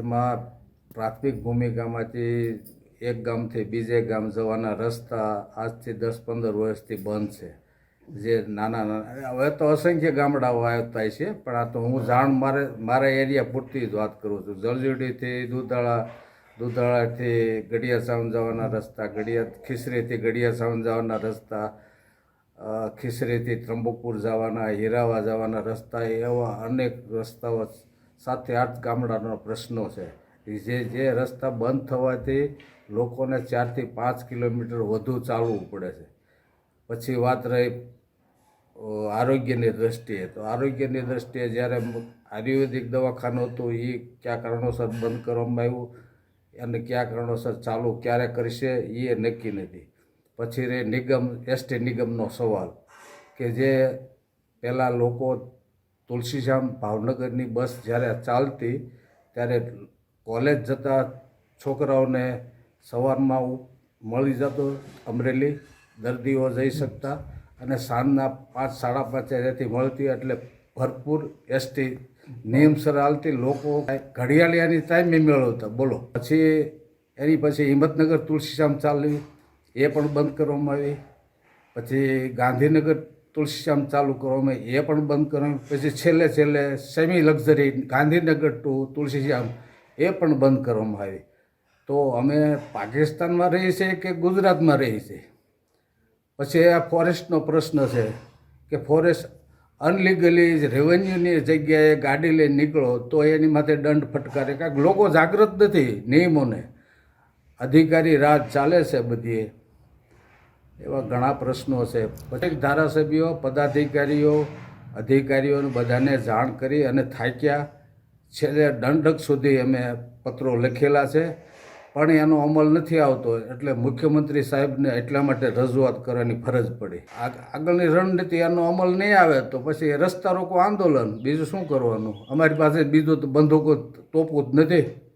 એમાં પ્રાથમિક ભૂમિકામાંથી એક ગામથી બીજે ગામ જવાના રસ્તા આજથી દસ પંદર વર્ષથી બંધ છે. જે નાના નાના, હવે તો અસંખ્ય ગામડાઓ આવતા છે, પણ આ તો હું જાણ મારે, મારા એરિયા પૂરતી જ વાત કરું છું. જલજુડીથી દૂધાળા, દૂધાળાથી ગઢિયા સાવન જવાના રસ્તા, ગઢિયા, ખીસરીથી ગઢિયા સાવન જવાના રસ્તા ખીસરીથી ત્રંબકપુર જવાના, હીરાવા જવાના રસ્તા, એવા અનેક રસ્તાઓ સાતથી આઠ ગામડાનો પ્રશ્નો છે. જે જે રસ્તા બંધ થવાથી લોકોને ચારથી પાંચ કિલોમીટર વધુ ચાલવું પડે છે. પછી વાત રહી આરોગ્યની દ્રષ્ટિએ. તો આરોગ્યની દ્રષ્ટિએ જ્યારે આયુર્વેદિક દવાખાનું હતું એ કયા કારણોસર બંધ કરવામાં આવ્યું અને કયા કારણોસર ચાલુ, ક્યારે કરશે એ નક્કી નથી. પછી રે નિગમ, એસટી નિગમનો સવાલ કે જે પહેલાં લોકો તુલસીશ્યામ ભાવનગરની બસ જ્યારે ચાલતી ત્યારે કોલેજ જતા છોકરાઓને સવારમાં મળી જતો અમરેલી, દર્દીઓ જઈ શકતા અને સાંજના પાંચ, સાડા પાંચ ત્યાંથી મળતી એટલે ભરપૂર એસટી નિયમસર હાલતી લોકો ઘડિયાળિયાની ટાઈમે મેળવતા. બોલો. પછી એની પછી હિંમતનગર તુલસીશ્યામ ચાલી એ પણ બંધ કરવામાં આવી. પછી ગાંધીનગર તુલસીશ્યામ ચાલુ કરવામાં આવી, એ પણ બંધ કરવામાં પછી છેલ્લે છેલ્લે semi luxury Gandhinagar to Tulsishyam એ પણ બંધ કરવામાં આવી. તો અમે પાકિસ્તાનમાં રહીએ છીએ કે ગુજરાતમાં રહીએ છીએ? પછી આ ફોરેસ્ટનો પ્રશ્ન છે કે ફોરેસ્ટ અનલીગલી રેવન્યુની જગ્યાએ ગાડી લઈને નીકળો તો એની માથે દંડ ફટકારે. કાંઈક લોકો જાગૃત નથી નિયમોને. અધિકારી રાજ ચાલે છે બધી એવા ઘણા પ્રશ્નો છે. પછી ધારાસભ્યો, પદાધિકારીઓ, અધિકારીઓને બધાને જાણ કરી અને થાક્યા છેલ્લે દંડક સુધી અમે પત્રો લખેલા છે. પણ એનો અમલ નથી આવતો, એટલે મુખ્યમંત્રી સાહેબને એટલા માટે રજૂઆત કરવાની ફરજ પડી. આગ- આગળની રણનીતિ એનો અમલ નહીં આવે તો પછી રસ્તા રોકો આંદોલન. બીજું શું કરવાનું? અમારી પાસે બીજું તો બંદૂકો, તોપવું જ નથી.